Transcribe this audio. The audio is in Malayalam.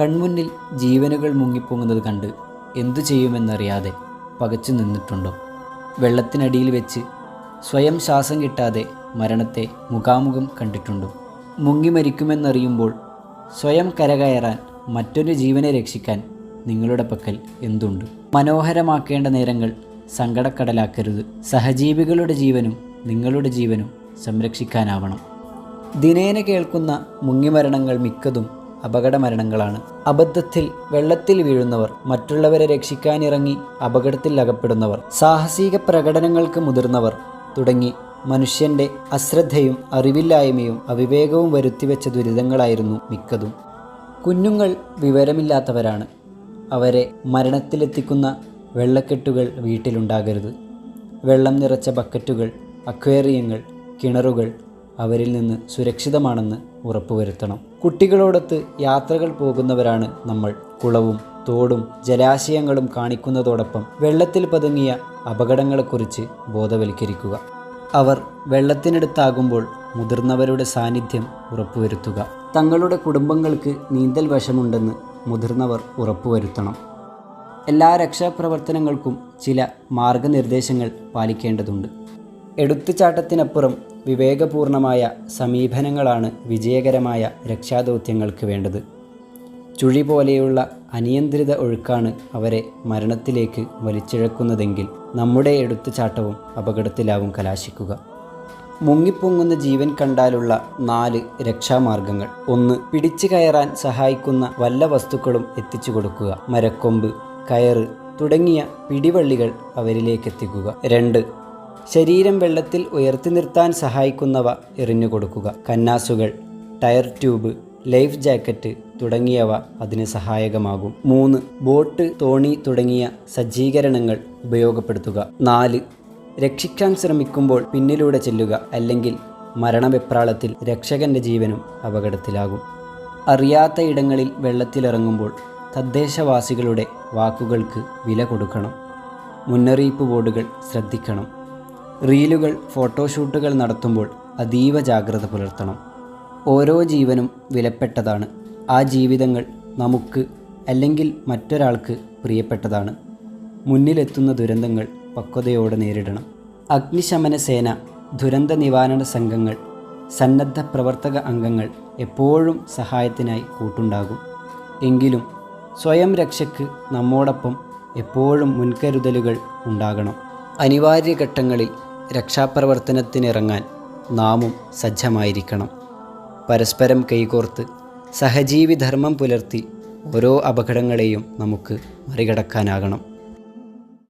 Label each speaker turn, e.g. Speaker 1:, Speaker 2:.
Speaker 1: കൺമുന്നിൽ ജീവനുകൾ മുങ്ങിപ്പോങ്ങുന്നത് കണ്ട് എന്തു ചെയ്യുമെന്നറിയാതെ പകച്ചു നിന്നിട്ടുണ്ടോ? വെള്ളത്തിനടിയിൽ വെച്ച് സ്വയം ശ്വാസം കിട്ടാതെ മരണത്തെ മുഖാമുഖം കണ്ടിട്ടുണ്ടോ? മുങ്ങി മരിക്കുമെന്നറിയുമ്പോൾ സ്വയം കരകയറാൻ മറ്റൊരു ജീവനെ രക്ഷിക്കാൻ നിങ്ങളുടെ പക്കൽ എന്തുണ്ട്? മനോഹരമാക്കേണ്ട നേരങ്ങൾ സങ്കടക്കടലാക്കരുത്. സഹജീവികളുടെ ജീവനും നിങ്ങളുടെ ജീവനും സംരക്ഷിക്കാനാവണം. ദിനേന കേൾക്കുന്ന മുങ്ങിമരണങ്ങൾ മിക്കതും അപകട മരണങ്ങളാണ് അബദ്ധത്തിൽ വെള്ളത്തിൽ വീഴുന്നവർ മറ്റുള്ളവരെ രക്ഷിക്കാനിറങ്ങി അപകടത്തിൽ അകപ്പെടുന്നവർ സാഹസിക പ്രകടനങ്ങൾക്ക് മുതിർന്നവർ തുടങ്ങി മനുഷ്യന്റെ അശ്രദ്ധയും അറിവില്ലായ്മയും അവിവേകവും വരുത്തിവെച്ച ദുരിതങ്ങളായിരുന്നു മിക്കതും. കുഞ്ഞുങ്ങൾ വിവരമില്ലാത്തവരാണ്. അവരെ മരണത്തിലെത്തിക്കുന്ന വെള്ളക്കെട്ടുകൾ വീട്ടിലുണ്ടാകരുത്. വെള്ളം നിറച്ച ബക്കറ്റുകൾ അക്വേറിയങ്ങൾ കിണറുകൾ അവരിൽ നിന്ന് സുരക്ഷിതമാണെന്ന് ഉറപ്പുവരുത്തണം. കുട്ടികളോടൊത്ത് യാത്രകൾ പോകുന്നവരാണ് നമ്മൾ. കുളവും തോടും ജലാശയങ്ങളും കാണിക്കുന്നതോടൊപ്പം വെള്ളത്തിൽ പതുങ്ങിയ അപകടങ്ങളെക്കുറിച്ച് ബോധവൽക്കരിക്കുക. അവർ വെള്ളത്തിനടുത്താകുമ്പോൾ മുതിർന്നവരുടെ സാന്നിധ്യം ഉറപ്പുവരുത്തുക. തങ്ങളുടെ കുടുംബങ്ങൾക്ക് നീന്തൽ വശമുണ്ടെന്ന് മുതിർന്നവർ ഉറപ്പുവരുത്തണം. എല്ലാ രക്ഷാപ്രവർത്തനങ്ങൾക്കും ചില മാർഗനിർദ്ദേശങ്ങൾ പാലിക്കേണ്ടതുണ്ട്. എടുത്തുചാട്ടത്തിനപ്പുറം വിവേകപൂർണമായ സമീപനങ്ങളാണ് വിജയകരമായ രക്ഷാദൗത്യങ്ങൾക്ക് വേണ്ടത്. ചുഴി പോലെയുള്ള അനിയന്ത്രിത ഒഴുക്കാണ് അവരെ മരണത്തിലേക്ക് വലിച്ചിഴക്കുന്നതെങ്കിൽ നമ്മുടെ എടുത്തുചാട്ടവും അപകടത്തിലാവും കലാശിക്കുക. മുങ്ങിപ്പൊങ്ങുന്ന ജീവൻ കണ്ടാലുള്ള നാല് രക്ഷാമാർഗങ്ങൾ. ഒന്ന് പിടിച്ചു കയറാൻ സഹായിക്കുന്ന വല്ല വസ്തുക്കളും എത്തിച്ചു കൊടുക്കുക. മരക്കൊമ്പ് കയറ് തുടങ്ങിയ പിടിവള്ളികൾ അവരിലേക്ക് എത്തിക്കുക. രണ്ട് ശരീരം വെള്ളത്തിൽ ഉയർത്തി നിർത്താൻ സഹായിക്കുന്നവ എറിഞ്ഞു കൊടുക്കുക കന്നാസുകൾ ടയർ ട്യൂബ് ലൈഫ് ജാക്കറ്റ് തുടങ്ങിയവ അതിന് സഹായകമാകും. മൂന്ന് ബോട്ട് തോണി തുടങ്ങിയ സജ്ജീകരണങ്ങൾ ഉപയോഗപ്പെടുത്തുക. നാല് രക്ഷിക്കാൻ ശ്രമിക്കുമ്പോൾ പിന്നിലൂടെ ചെല്ലുക അല്ലെങ്കിൽ മരണവെപ്രാളത്തിൽ രക്ഷകന്റെ ജീവനും അപകടത്തിലാകും. അറിയാത്ത ഇടങ്ങളിൽ വെള്ളത്തിലിറങ്ങുമ്പോൾ തദ്ദേശവാസികളുടെ വാക്കുകൾക്ക് വില കൊടുക്കണം. മുന്നറിയിപ്പ് ബോർഡുകൾ ശ്രദ്ധിക്കണം. റീലുകൾ ഫോട്ടോഷൂട്ടുകൾ നടത്തുമ്പോൾ അതീവ ജാഗ്രത പുലർത്തണം. ഓരോ ജീവനും വിലപ്പെട്ടതാണ്. ആ ജീവിതങ്ങൾ നമുക്ക് അല്ലെങ്കിൽ മറ്റൊരാൾക്ക് പ്രിയപ്പെട്ടതാണ്. മുന്നിലെത്തുന്ന ദുരന്തങ്ങൾ പക്വതയോടെ നേരിടണം. അഗ്നിശമന സേന ദുരന്ത നിവാരണ സംഘങ്ങൾ സന്നദ്ധ പ്രവർത്തക അംഗങ്ങൾ എപ്പോഴും സഹായത്തിനായി കൂട്ടുണ്ടാകും. എങ്കിലും സ്വയം രക്ഷയ്ക്ക് നമ്മോടൊപ്പം എപ്പോഴും മുൻകരുതലുകൾ ഉണ്ടാകണം. അനിവാര്യ ഘട്ടങ്ങളിൽ രക്ഷാപ്രവർത്തനത്തിനിറങ്ങാൻ നാമും സജ്ജമായിരിക്കണം. പരസ്പരം കൈകോർത്ത് സഹജീവി ധർമ്മം പുലർത്തി ഓരോ അപകടങ്ങളെയും നമുക്ക് മറികടക്കാനാകണം.